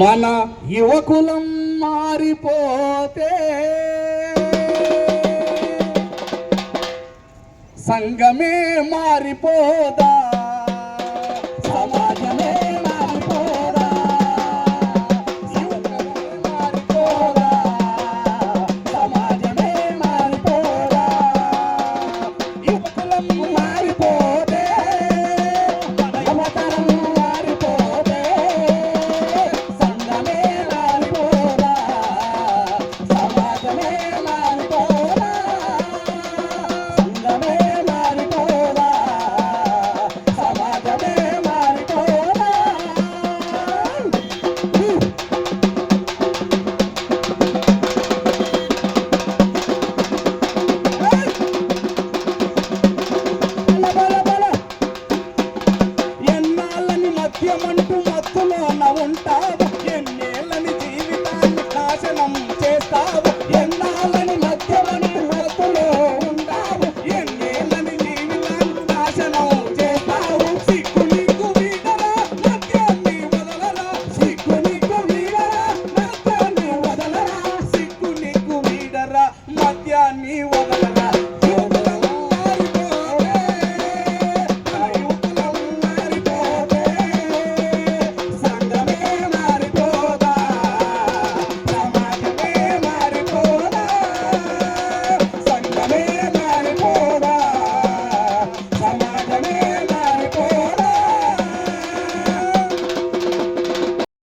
మన యువకులం మారిపోతే. సంగమే మారిపోదా? మద్యమంటూ మత్తులోన ఉంటావు. ఎన్నేళ్ళని జీవితాన్ని నాశనం చేస్తావు.